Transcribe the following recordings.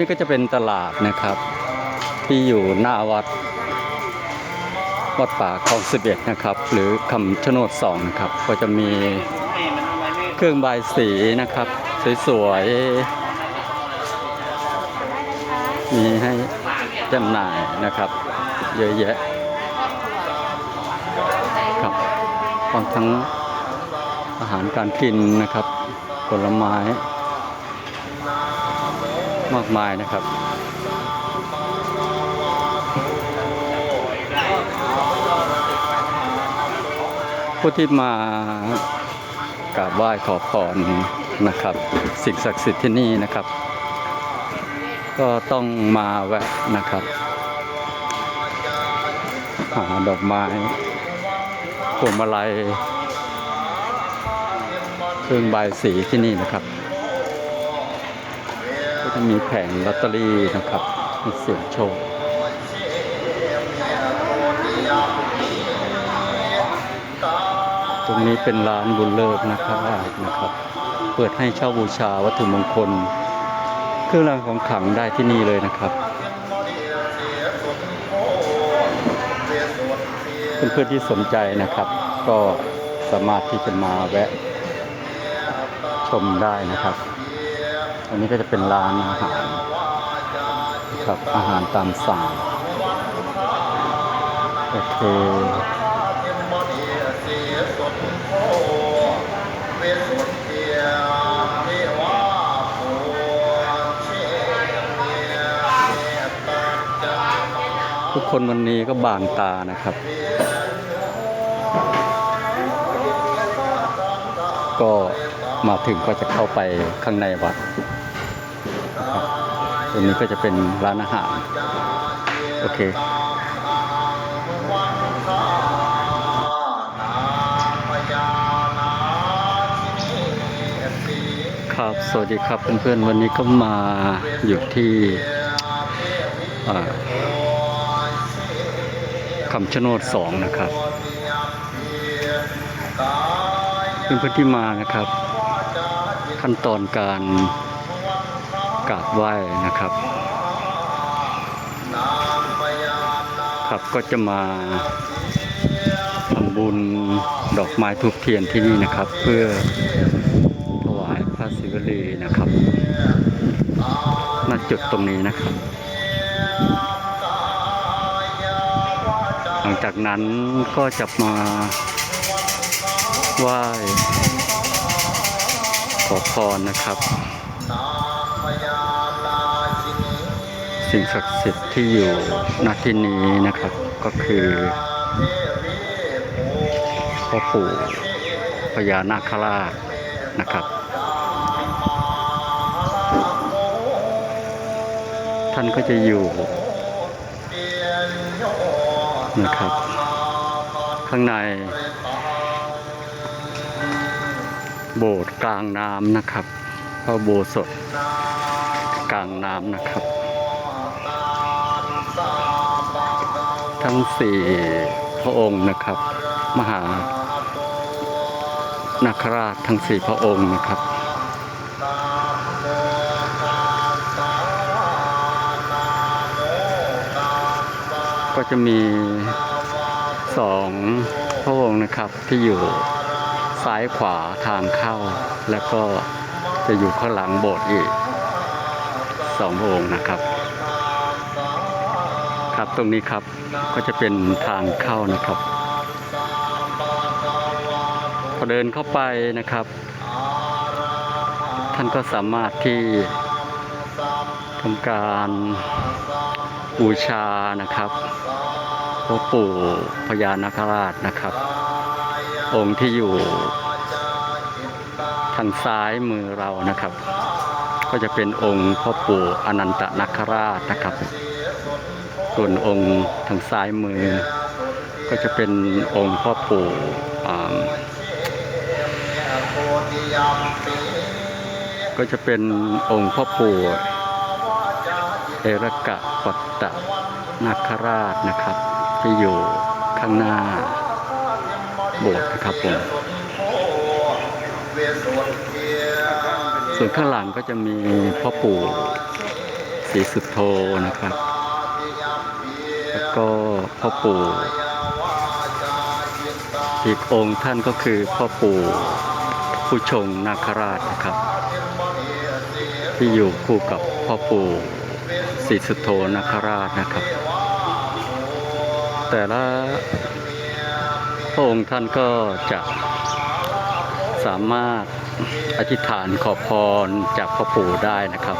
นี่ก็จะเป็นตลาดนะครับ ที่อยู่หน้าวัด วัดป่าคลองสิบเอ็ดนะครับ หรือคำชะโนดสองนะครับ ก็จะมีเครื่องบายสีนะครับ สวยๆ มีให้จำหน่ายนะครับ เยอะแยะครับพร้อมทั้งอาหารการกินนะครับ ผลไม้ มากมายนะครับผู้ที่มากราบไหว้ขอพรนะครับ สิ่งศักดิ์สิทธิ์ที่นี่นะครับ ก็ต้องมาแวะนะครับ หาดอกไม้พวงมาลัยเครื่องใบสีที่นี่นะครับ มีแผงลอตเตอรี่นะครับมีเสียงโชคตรงนี้เป็นร้านบุญเลิศนะครับนะครับ เปิดให้เช่าบูชาวัตถุมงคล เครื่องรางของขลังได้ที่นี่เลยนะครับเพื่อนๆที่สนใจนะครับ ก็สามารถที่จะมาแวะชมได้นะครับ อันนี้ก็จะเป็นร้านอาหารครับอาหารตามสั่งโอเคทุกคนวันนี้ก็บางตานะครับ ก็มาถึงก็จะเข้าไปข้างในวัด ตรงนี้ก็จะเป็นร้านอาหาร โอเคครับสวัสดีครับเพื่อนๆวันนี้ก็มาอยู่ที่คำชะโนดสองนะครับเพื่อนๆที่มานะครับ ขั้นตอนการ กราบไหว้นะครับครับก็จะมาทำบุญดอกไม้ทูบเทียนที่นี่นะครับ เพื่อถวายพระศิวลีนะครับณจุดตรงนี้นะครับ หลังจากนั้นก็จะมาไหว้ขอพรนะครับ สิ่งศักดิ์สิทธิ์ที่อยู่ณที่นี้นะครับก็คือพ่อปู่พญานาคราชนะครับ ท่านก็จะอยู่นะครับ ข้างในโบสถ์กลางน้ำนะครับพระโบสถ์กลางน้ำนะครับ ทั้งสี่พระองค์นะครับ มหานาคราชทั้งสี่พระองค์นะครับ ก็จะมีสองพระองค์นะครับที่อยู่ซ้ายขวาทางเข้า แล้วก็จะอยู่ข้างหลังโบสถ์อีกสองพระองค์นะครับ ครับ ตรงนี้ครับก็จะเป็นทางเข้านะครับ พอเดินเข้าไปนะครับ ท่านก็สามารถที่ทำการบูชานะครับพระปู่พญานาคราชนะครับ องค์ที่อยู่ทางซ้ายมือเรานะครับ ก็จะเป็นองค์พ่อปู่อนันตนาคราชนะครับ ส่วนองค์ทางซ้ายมือ ก็จะเป็นองค์พ่อปู่ก็จะเป็นองค์พ่อปู่เอรกะปัตตนาคราชนะครับ ที่อยู่ข้างหน้าโบสถ์นะครับผม ส่วนข้างหลังก็จะมีพ่อปู่ศรีสุโธนะครับ แล้วก็พ่อปู่ อีกองค์ท่านก็คือพ่อปู่ผู้ชงนาคราชนะครับ ที่อยู่คู่กับพ่อปู่ศรีสุโธนาคราชนะครับ แต่ละพระองค์ท่านก็จะสามารถ อธิษฐานขอพรจากพ่อปู่ได้นะครับ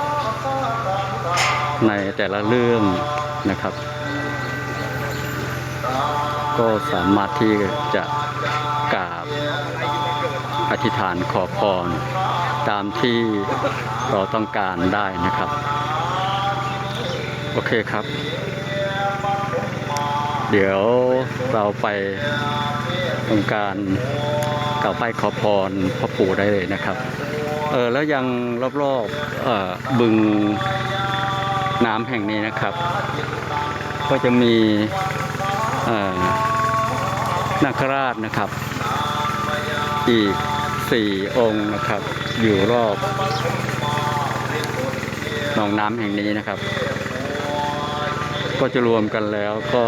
ในแต่ละเรื่องนะครับ ก็สามารถที่จะกราบอธิษฐานขอพร ตามที่เราต้องการได้นะครับ โอเคครับ เดี๋ยวเราไปทำการ กล่าวไปขอพรพ่อปู่ได้เลยนะครับเออแล้วยังรอบๆเอ่อบึงน้ำแห่งนี้นะครับ ก็จะมีเอ่อนาคราชนะครับ อีกสี่องค์นะครับ อยู่รอบหนองน้ำแห่งนี้นะครับ ก็จะรวมกันแล้วก็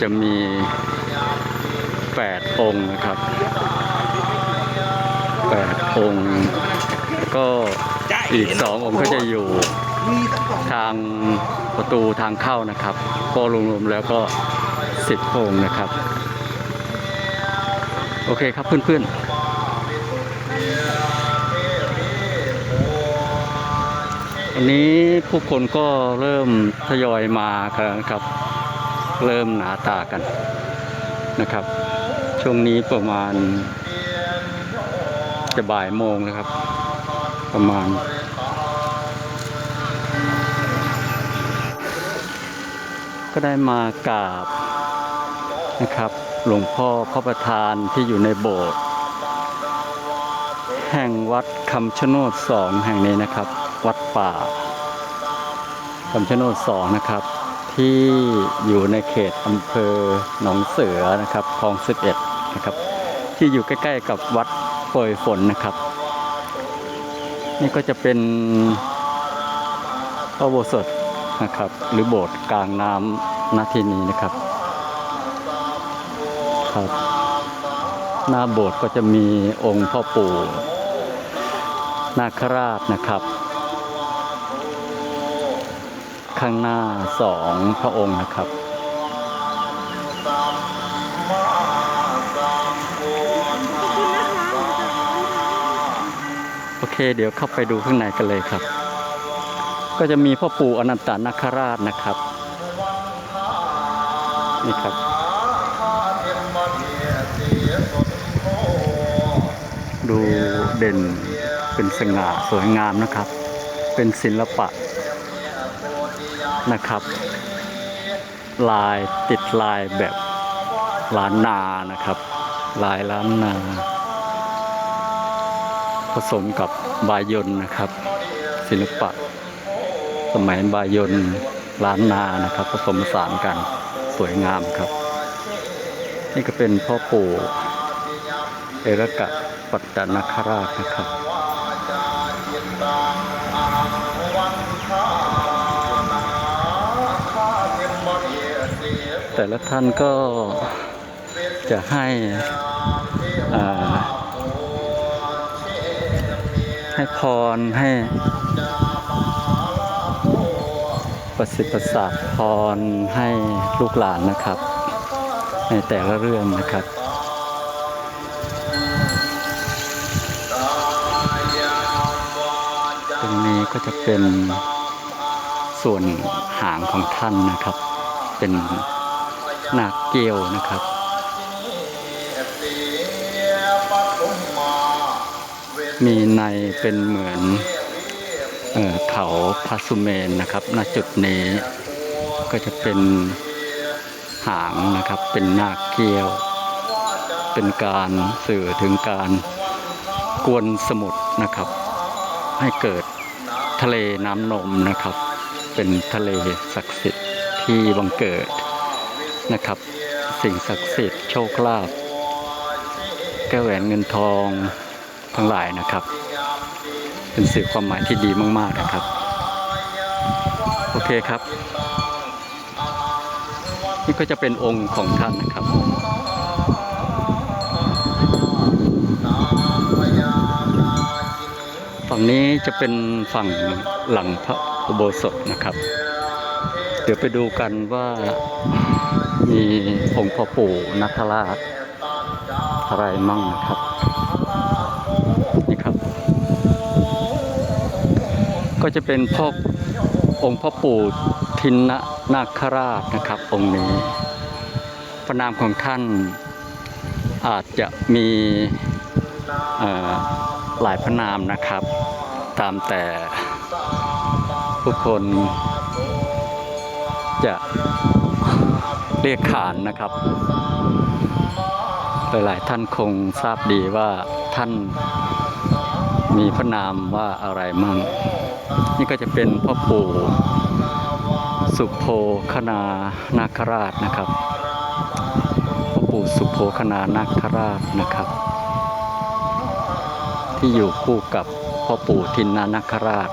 จะมีแปดองค์นะครับ องค์ ก็อีกสององค์ก็จะอยู่ทางประตูทางเข้านะครับ ก็รวมๆแล้วก็สิบองค์นะครับ โอเคครับเพื่อนๆวันนี้ผู้คนก็เริ่มทยอยมากันครับ เริ่มหนาตากันนะครับ ช่วงนี้ประมาณ จะบ่ายโมงนะครับ ประมาณ ก็ได้มากราบนะครับ หลวงพ่อพระประธานที่อยู่ในโบสถ์แห่งวัดคำชะโนดสองแห่งนี้นะครับ วัดป่าคำชะโนดสองนะครับ ที่อยู่ในเขตอำเภอหนองเสือนะครับคลองสิบเอ็ดนะครับ ที่อยู่ใกล้ ๆ กับวัด โปรยฝนนะครับ นี่ก็จะเป็นพระอุโบสถนะครับ หรือโบสถ์กลางน้ำณที่นี้นะครับครับหน้าโบสถ์ก็จะมีองค์พ่อปู่นาคราชนะครับ ข้างหน้าสองพระองค์นะครับ เคเดี๋ยวเข้าไปดูข้างในกันเลยครับ ก็จะมีพ่อปู่อนันตนาคราชนะครับ นี่ครับ ดูเด่นเป็นสง่าสวยงามนะครับ เป็นศิลปะนะครับ ลายติดลายแบบล้านนานะครับ ลายล้านนา ผสมกับบายนนะครับ ศิลปะ สมัยบายนล้านนานะครับ ผสมผสานกันสวยงามครับ นี่ก็เป็นพ่อปู่เอรกะปัตตนคราชนะครับแต่ละท่านก็จะให้อ่า ให้พรให้ประสิทธิ์ประสาทพรให้ลูกหลานนะครับ ในแต่ละเรื่องนะครับตรงนี้ก็จะเป็นส่วนหางของท่านนะครับ เป็นนาคเกี้ยวนะครับ มีในเป็นเหมือนเขาพาสุเมนนะครับ ณ จุดนี้ก็จะเป็นหางนะครับ เป็นนาคเกี้ยว เป็นการสื่อถึงการกวนสมุทรนะครับ ให้เกิดทะเลน้ำนมนะครับ เป็นทะเลศักดิ์สิทธิ์ที่บังเกิดนะครับ สิ่งศักดิ์สิทธิ์โชคลาภแก้วแหวนเงินทอง ทั้งหลายนะครับ เป็นสื่อความหมายที่ดีมาก ๆนะครับ โอเคครับ นี่ก็จะเป็นองค์ของท่านนะครับฝั่งนี้จะเป็นฝั่งหลังพระอุโบสถนะครับ เดี๋ยวไปดูกันว่ามีองค์พ่อปู่นัทราชอะไรมั่งนะครับ ก็จะเป็นพ่อองค์พ่อปู่ทินนะนาคราชนะครับ องค์นี้ พระนามของท่านอาจจะมีหลายพระนามนะครับ ตามแต่ผู้คนจะเรียกขานนะครับ หลายๆท่านคงทราบดีว่าท่านมีพระนามว่าอะไรมั่ง นี่ก็จะเป็นพ่อปู่สุโภคนานาคราชนะครับพ่อปู่สุโภคนานาคราชนะครับ ที่อยู่คู่กับพ่อปู่ทินนานาคราช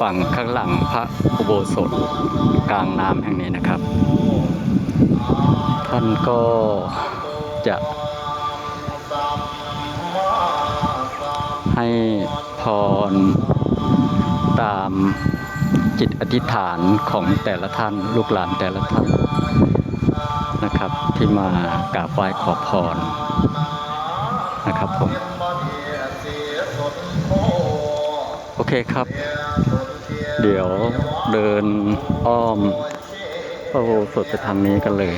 ฝั่งข้างหลังพระอุโบสถกลางน้ำแห่งนี้นะครับ ท่านก็จะ ให้พรตามจิตอธิษฐานของแต่ละท่านลูกหลานแต่ละท่านนะครับ ที่มากราบไหว้ขอพรนะครับผมโอเคครับ เดี๋ยวเดินอ้อมพระโบสถไปทางนี้กันเลย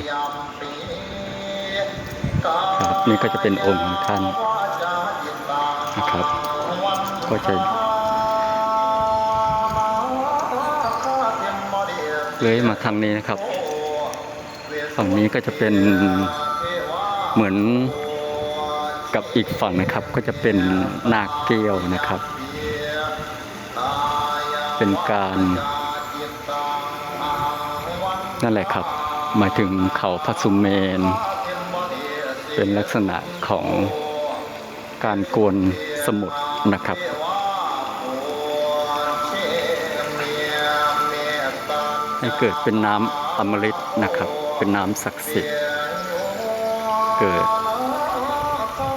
ครับนี่ก็จะเป็นองค์ของท่านนะครับ ก็จะเลื้อยมาทางนี้นะครับ ฝั่งนี้ก็จะเป็นเหมือนกับอีกฝั่งนะครับ ก็จะเป็นนาคเกี้ยวนะครับ เป็นการนั่นแหละครับ หมายถึงเขาพระสุเมน เป็นลักษณะของการกวนสมุดนะครับ ให้เกิดเป็นน้ำอมฤตนะครับ เป็นน้ำศักดิ์สิทธิ์ เกิด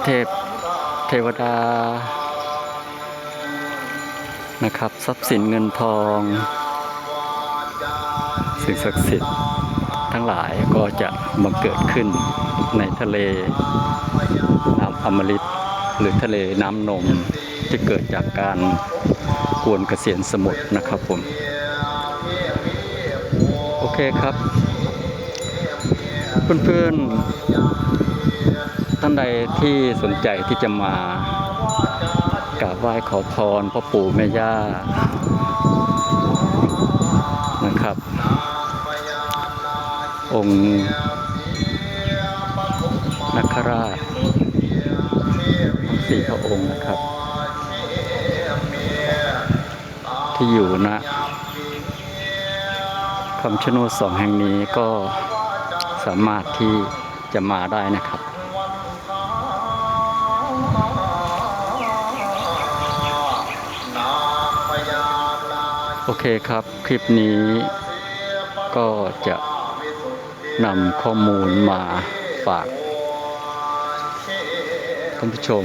เทพเทวดานะครับ ทรัพย์สินเงินทอง สิ่งศักดิ์สิทธิ์ทั้งหลายก็จะบังเกิดขึ้นในทะเลน้ำอมฤตหรือทะเลน้ำนมที่เกิดจากการกวนเกษียณสมุทรนะครับผม คครับ เพื่อนๆ ท่านใดที่สนใจที่จะมากราบไหว้ขอพรพ่อปู่แม่ย่านะครับ องค์นักราชสี่พระองค์นะครับ ที่อยู่ณ คำชะโนดสองแห่งนี้ก็สามารถที่จะมาได้นะครับโอเคครับ คลิปนี้ก็จะนำข้อมูลมาฝากท่านผู้ชม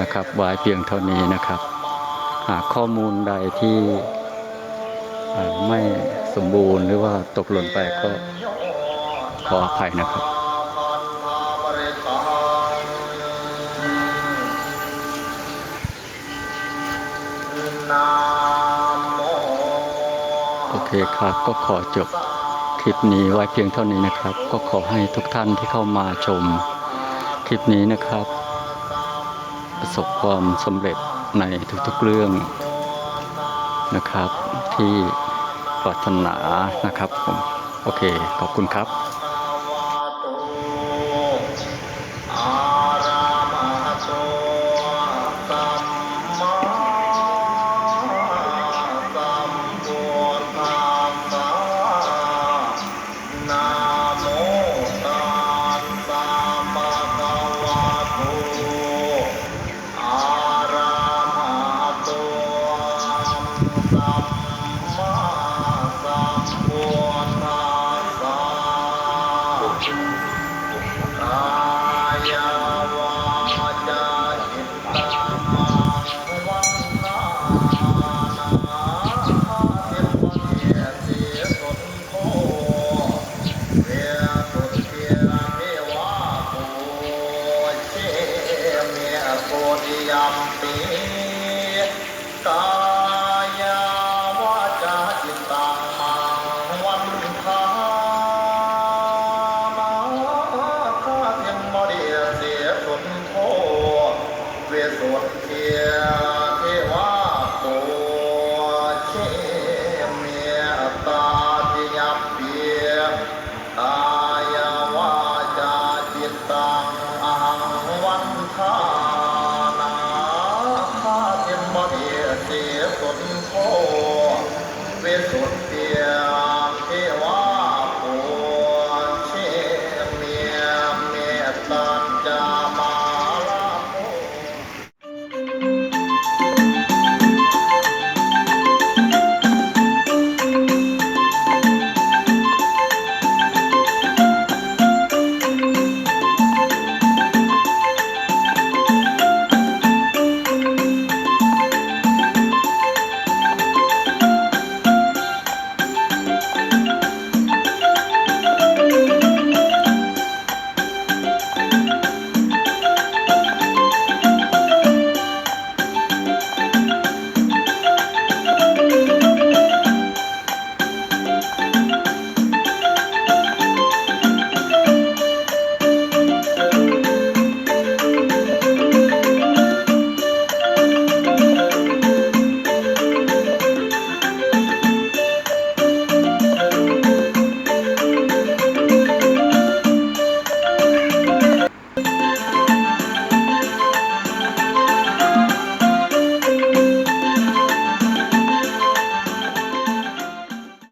นะครับไว้เพียงเท่านี้นะครับ หากข้อมูลใดที่ไม่ สมบูรณ์หรือว่าตกหล่นไปก็ขออภัยนะครับโอเคครับก็ขอจบคลิปนี้ไว้เพียงเท่านี้นะครับ ก็ขอให้ทุกท่านที่เข้ามาชมคลิปนี้นะครับ ประสบความสำเร็จในทุกๆเรื่องนะครับที่ ปรารถนานะครับผมโอเคขอบคุณครับ